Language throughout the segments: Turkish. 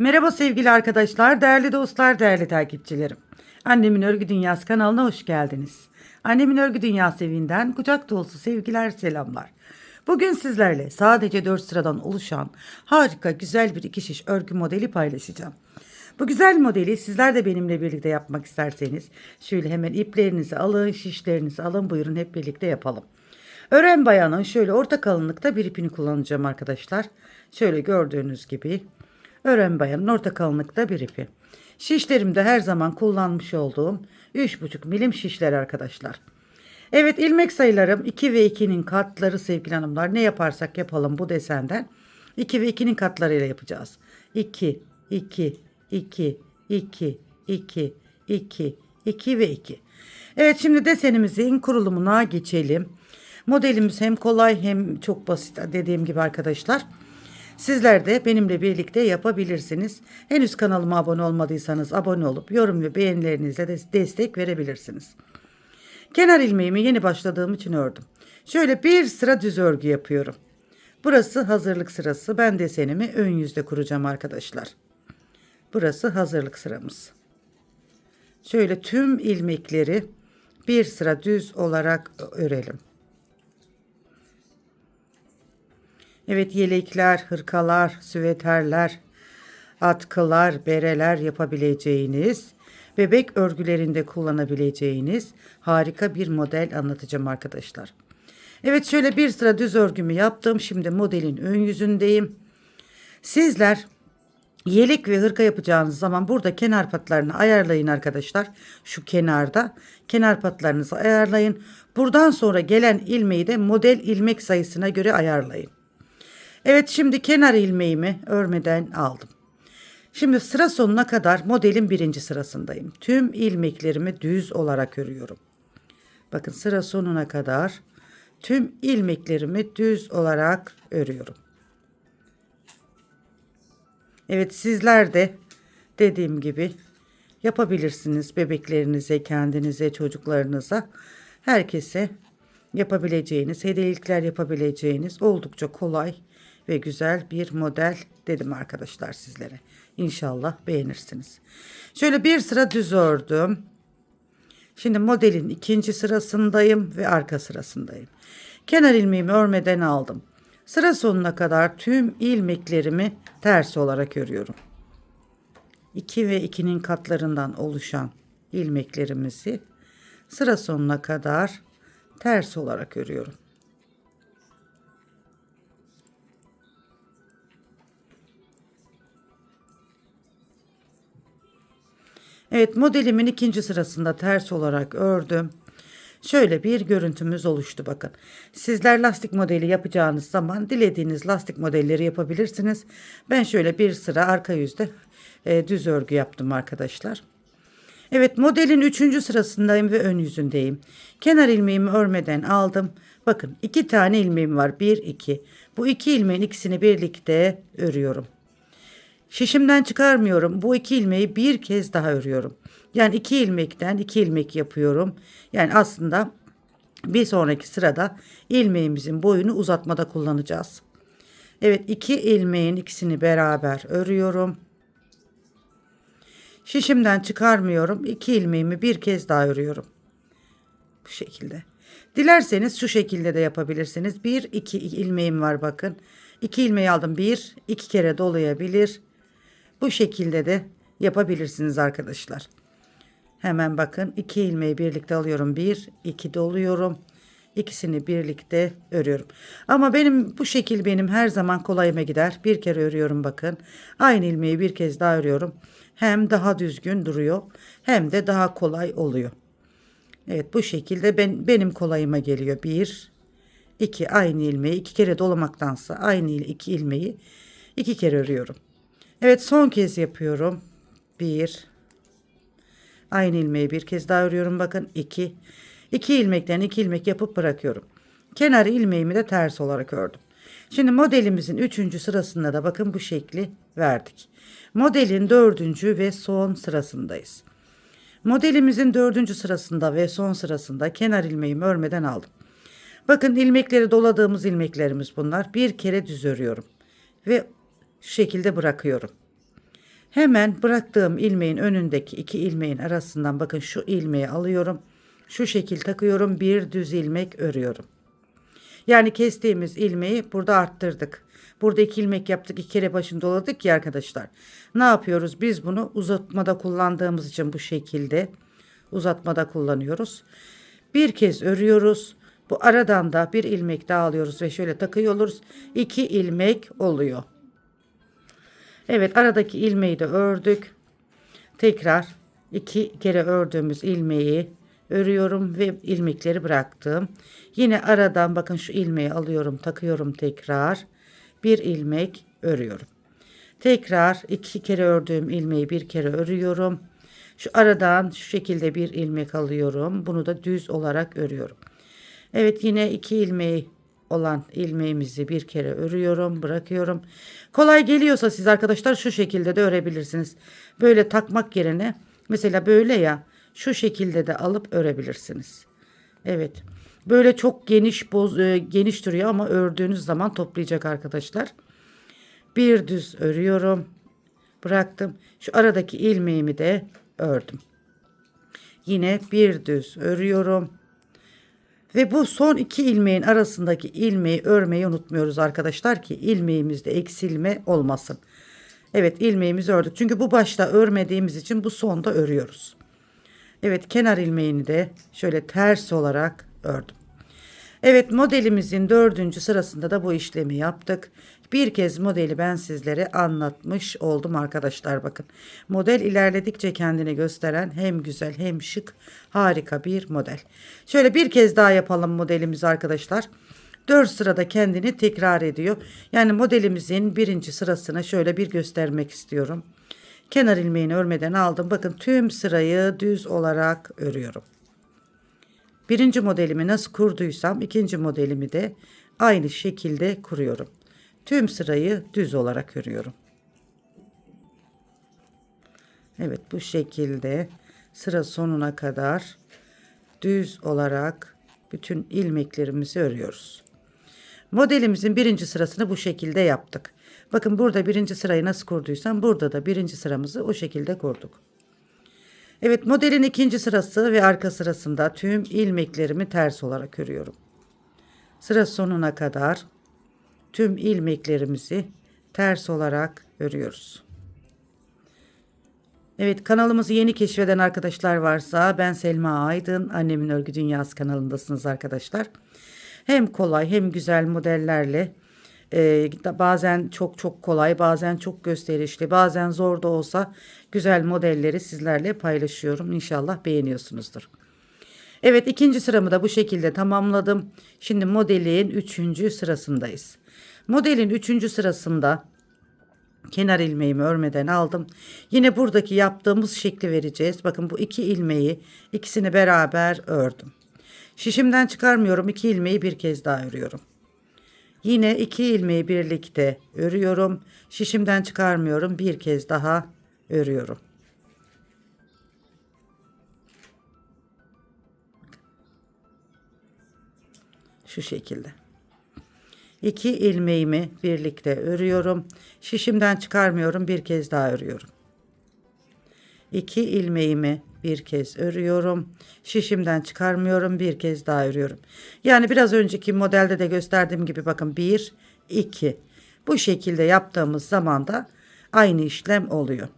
Merhaba sevgili arkadaşlar, değerli dostlar, değerli takipçilerim. Annemin Örgü Dünyası kanalına hoş geldiniz. Annemin Örgü Dünyası evinden kucak dolusu sevgiler, selamlar. Bugün sizlerle sadece 4 sıradan oluşan harika güzel bir iki şiş örgü modeli paylaşacağım. Bu güzel modeli sizler de benimle birlikte yapmak isterseniz şöyle hemen iplerinizi alın, şişlerinizi alın, buyurun hep birlikte yapalım. Ören bayanın şöyle orta kalınlıkta bir ipini kullanacağım arkadaşlar. Şöyle gördüğünüz gibi ören bayanın orta kalınlıkta bir ipi. Şişlerimde her zaman kullanmış olduğum 3,5 milim şişler arkadaşlar. Evet ilmek sayılarım 2 ve 2'nin katları sevgili hanımlar. Ne yaparsak yapalım bu desenden 2 ve 2'nin katlarıyla yapacağız. 2, 2, 2, 2, 2, 2, 2 ve 2. Evet şimdi desenimizin kurulumuna geçelim. Modelimiz hem kolay hem çok basit dediğim gibi arkadaşlar. Sizler de benimle birlikte yapabilirsiniz. Henüz kanalıma abone olmadıysanız abone olup yorum ve beğenilerinizle de destek verebilirsiniz. Kenar ilmeğimi yeni başladığım için ördüm. Şöyle bir sıra düz örgü yapıyorum. Burası hazırlık sırası. Ben desenimi ön yüzde kuracağım arkadaşlar. Burası hazırlık sıramız. Şöyle tüm ilmekleri bir sıra düz olarak örelim. Evet yelekler, hırkalar, süveterler, atkılar, bereler yapabileceğiniz, bebek örgülerinde kullanabileceğiniz harika bir model anlatacağım arkadaşlar. Evet şöyle bir sıra düz örgümü yaptım. Şimdi modelin ön yüzündeyim. Sizler yelek ve hırka yapacağınız zaman burada kenar patlarını ayarlayın arkadaşlar. Şu kenarda kenar patlarınızı ayarlayın. Buradan sonra gelen ilmeği de model ilmek sayısına göre ayarlayın. Evet şimdi kenar ilmeğimi örmeden aldım. Şimdi sıra sonuna kadar modelin birinci sırasındayım. Tüm ilmeklerimi düz olarak örüyorum. Bakın sıra sonuna kadar tüm ilmeklerimi düz olarak örüyorum. Evet sizler de dediğim gibi yapabilirsiniz bebeklerinize, kendinize, çocuklarınıza, herkese yapabileceğiniz, hediyelikler yapabileceğiniz oldukça kolay ve güzel bir model dedim arkadaşlar sizlere. İnşallah beğenirsiniz. Şöyle bir sıra düz ördüm. Şimdi modelin ikinci sırasındayım ve arka sırasındayım. Kenar ilmeğimi örmeden aldım. Sıra sonuna kadar tüm ilmeklerimi ters olarak örüyorum. 2 ve 2'nin katlarından oluşan ilmeklerimizi sıra sonuna kadar ters olarak örüyorum. Evet modelimin ikinci sırasında ters olarak ördüm. Şöyle bir görüntümüz oluştu bakın. Sizler lastik modeli yapacağınız zaman dilediğiniz lastik modelleri yapabilirsiniz. Ben şöyle bir sıra arka yüzde e, düz örgü yaptım arkadaşlar. Evet modelin üçüncü sırasındayım ve ön yüzündeyim. Kenar ilmeğimi örmeden aldım. Bakın iki tane ilmeğim var. Bir iki. Bu iki ilmeğin ikisini birlikte örüyorum. Şişimden çıkarmıyorum. Bu iki ilmeği bir kez daha örüyorum. Yani iki ilmekten iki ilmek yapıyorum. Yani aslında bir sonraki sırada ilmeğimizin boyunu uzatmada kullanacağız. Evet iki ilmeğin ikisini beraber örüyorum. Şişimden çıkarmıyorum. İki ilmeğimi bir kez daha örüyorum. Bu şekilde. Dilerseniz şu şekilde de yapabilirsiniz. Bir iki ilmeğim var bakın. İki ilmeği aldım. Bir iki kere dolayabilir. Bu şekilde de yapabilirsiniz arkadaşlar. Hemen bakın iki ilmeği birlikte alıyorum. Bir, iki doluyorum. İkisini birlikte örüyorum. Ama benim bu şekil benim her zaman kolayıma gider. Bir kere örüyorum bakın. Aynı ilmeği bir kez daha örüyorum. Hem daha düzgün duruyor hem de daha kolay oluyor. Evet bu şekilde ben, benim kolayıma geliyor. Bir, iki aynı ilmeği iki kere dolamaktansa aynı iki ilmeği iki kere örüyorum. Evet son kez yapıyorum. Bir. Aynı ilmeği bir kez daha örüyorum. Bakın iki. İki ilmekten iki ilmek yapıp bırakıyorum. Kenar ilmeğimi de ters olarak ördüm. Şimdi modelimizin üçüncü sırasında da bakın bu şekli verdik. Modelin dördüncü ve son sırasındayız. Modelimizin dördüncü sırasında ve son sırasında kenar ilmeğimi örmeden aldım. Bakın ilmekleri doladığımız ilmeklerimiz bunlar. Bir kere düz örüyorum. Ve şu şekilde bırakıyorum. Hemen bıraktığım ilmeğin önündeki iki ilmeğin arasından bakın şu ilmeği alıyorum. Şu şekil takıyorum. Bir düz ilmek örüyorum. Yani kestiğimiz ilmeği burada arttırdık. Burada iki ilmek yaptık. iki kere başını doladık ya arkadaşlar. Ne yapıyoruz? Biz bunu uzatmada kullandığımız için bu şekilde uzatmada kullanıyoruz. Bir kez örüyoruz. Bu aradan da bir ilmek daha alıyoruz ve şöyle takıyoruz. İki ilmek oluyor. Evet aradaki ilmeği de ördük. Tekrar iki kere ördüğümüz ilmeği örüyorum ve ilmekleri bıraktım. Yine aradan bakın şu ilmeği alıyorum takıyorum tekrar. Bir ilmek örüyorum. Tekrar iki kere ördüğüm ilmeği bir kere örüyorum. Şu aradan şu şekilde bir ilmek alıyorum. Bunu da düz olarak örüyorum. Evet yine iki ilmeği olan ilmeğimizi bir kere örüyorum, bırakıyorum. Kolay geliyorsa siz arkadaşlar şu şekilde de örebilirsiniz. Böyle takmak yerine mesela böyle ya şu şekilde de alıp örebilirsiniz. Evet. Böyle çok geniş boz e, geniş duruyor ama ördüğünüz zaman toplayacak arkadaşlar. Bir düz örüyorum. Bıraktım. Şu aradaki ilmeğimi de ördüm. Yine bir düz örüyorum. Ve bu son iki ilmeğin arasındaki ilmeği örmeyi unutmuyoruz arkadaşlar ki ilmeğimizde eksilme olmasın. Evet ilmeğimizi ördük. Çünkü bu başta örmediğimiz için bu sonda örüyoruz. Evet kenar ilmeğini de şöyle ters olarak ördüm. Evet modelimizin dördüncü sırasında da bu işlemi yaptık. Bir kez modeli ben sizlere anlatmış oldum arkadaşlar bakın. Model ilerledikçe kendini gösteren hem güzel hem şık harika bir model. Şöyle bir kez daha yapalım modelimizi arkadaşlar. 4 sırada kendini tekrar ediyor. Yani modelimizin birinci sırasını şöyle bir göstermek istiyorum. Kenar ilmeğini örmeden aldım. Bakın tüm sırayı düz olarak örüyorum. Birinci modelimi nasıl kurduysam ikinci modelimi de aynı şekilde kuruyorum. Tüm sırayı düz olarak örüyorum. Evet bu şekilde sıra sonuna kadar düz olarak bütün ilmeklerimizi örüyoruz. Modelimizin birinci sırasını bu şekilde yaptık. Bakın burada birinci sırayı nasıl kurduysam burada da birinci sıramızı o şekilde kurduk. Evet modelin ikinci sırası ve arka sırasında tüm ilmeklerimi ters olarak örüyorum. Sıra sonuna kadar tüm ilmeklerimizi ters olarak örüyoruz. Evet kanalımızı yeni keşfeden arkadaşlar varsa ben Selma Aydın annemin örgü dünyası kanalındasınız arkadaşlar. Hem kolay hem güzel modellerle e, bazen çok çok kolay bazen çok gösterişli bazen zor da olsa güzel modelleri sizlerle paylaşıyorum. İnşallah beğeniyorsunuzdur. Evet ikinci sıramı da bu şekilde tamamladım. Şimdi modelin üçüncü sırasındayız. Modelin üçüncü sırasında kenar ilmeğimi örmeden aldım. Yine buradaki yaptığımız şekli vereceğiz. Bakın bu iki ilmeği ikisini beraber ördüm. Şişimden çıkarmıyorum. iki ilmeği bir kez daha örüyorum. Yine iki ilmeği birlikte örüyorum. Şişimden çıkarmıyorum. Bir kez daha örüyorum. Şu şekilde. İki ilmeğimi birlikte örüyorum. Şişimden çıkarmıyorum. Bir kez daha örüyorum. İki ilmeğimi bir kez örüyorum. Şişimden çıkarmıyorum. Bir kez daha örüyorum. Yani biraz önceki modelde de gösterdiğim gibi bakın 1, 2. Bu şekilde yaptığımız zaman da aynı işlem oluyor.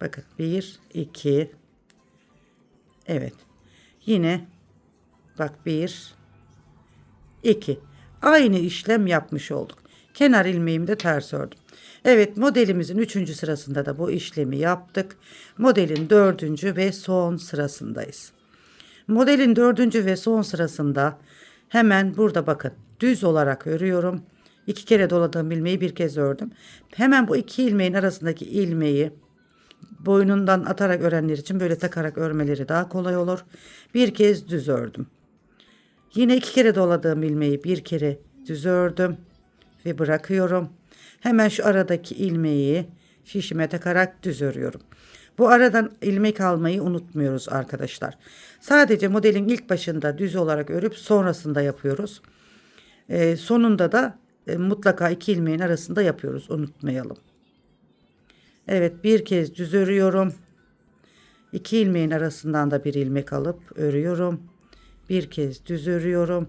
Bakın 1, 2. Evet. Yine bak 1, 2. Aynı işlem yapmış olduk. Kenar ilmeğimi de ters ördüm. Evet modelimizin üçüncü sırasında da bu işlemi yaptık. Modelin dördüncü ve son sırasındayız. Modelin dördüncü ve son sırasında hemen burada bakın düz olarak örüyorum. İki kere doladığım ilmeği bir kez ördüm. Hemen bu iki ilmeğin arasındaki ilmeği boynundan atarak örenler için böyle takarak örmeleri daha kolay olur. Bir kez düz ördüm. Yine iki kere doladığım ilmeği bir kere düz ördüm ve bırakıyorum. Hemen şu aradaki ilmeği şişime takarak düz örüyorum. Bu aradan ilmek almayı unutmuyoruz arkadaşlar. Sadece modelin ilk başında düz olarak örüp sonrasında yapıyoruz. Ee, sonunda da e, mutlaka iki ilmeğin arasında yapıyoruz unutmayalım. Evet bir kez düz örüyorum. İki ilmeğin arasından da bir ilmek alıp örüyorum. Bir kez düz örüyorum.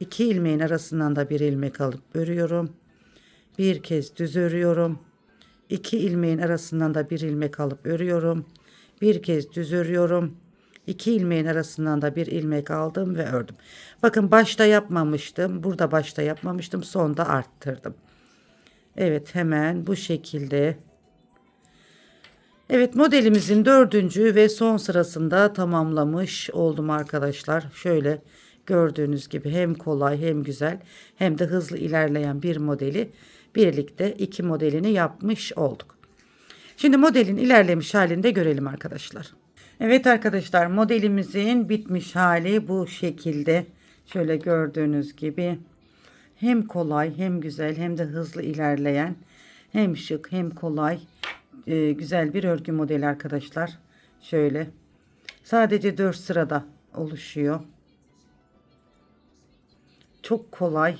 İki ilmeğin arasından da bir ilmek alıp örüyorum. Bir kez düz örüyorum. İki ilmeğin arasından da bir ilmek alıp örüyorum. Bir kez düz örüyorum. İki ilmeğin arasından da bir ilmek aldım ve ördüm. Bakın başta yapmamıştım. Burada başta yapmamıştım. Sonda arttırdım. Evet hemen bu şekilde. Evet modelimizin dördüncü ve son sırasında tamamlamış oldum arkadaşlar. Şöyle gördüğünüz gibi hem kolay hem güzel hem de hızlı ilerleyen bir modeli birlikte iki modelini yapmış olduk. Şimdi modelin ilerlemiş halini de görelim arkadaşlar. Evet arkadaşlar modelimizin bitmiş hali bu şekilde. Şöyle gördüğünüz gibi hem kolay hem güzel hem de hızlı ilerleyen hem şık hem kolay e, güzel bir örgü modeli arkadaşlar. Şöyle sadece 4 sırada oluşuyor. Çok kolay.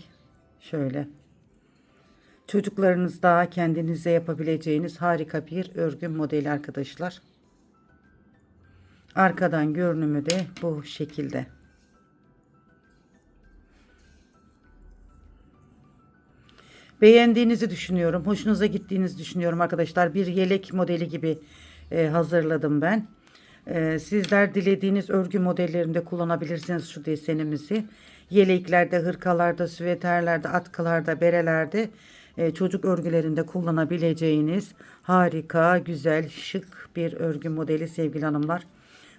Şöyle. Çocuklarınızda kendinize yapabileceğiniz harika bir örgü modeli arkadaşlar. Arkadan görünümü de bu şekilde. Beğendiğinizi düşünüyorum. Hoşunuza gittiğinizi düşünüyorum arkadaşlar. Bir yelek modeli gibi e, hazırladım ben. E, sizler dilediğiniz örgü modellerinde kullanabilirsiniz şu desenimizi. Yeleklerde, hırkalarda, süveterlerde, atkılarda, berelerde e, çocuk örgülerinde kullanabileceğiniz harika, güzel, şık bir örgü modeli sevgili hanımlar.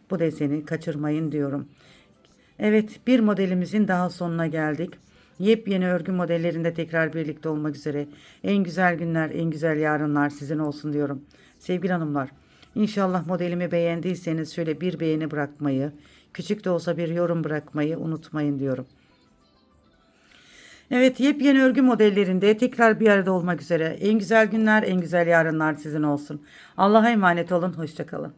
Bu deseni kaçırmayın diyorum. Evet bir modelimizin daha sonuna geldik. Yepyeni örgü modellerinde tekrar birlikte olmak üzere. En güzel günler, en güzel yarınlar sizin olsun diyorum. Sevgili hanımlar, inşallah modelimi beğendiyseniz şöyle bir beğeni bırakmayı, küçük de olsa bir yorum bırakmayı unutmayın diyorum. Evet, yepyeni örgü modellerinde tekrar bir arada olmak üzere. En güzel günler, en güzel yarınlar sizin olsun. Allah'a emanet olun, hoşçakalın.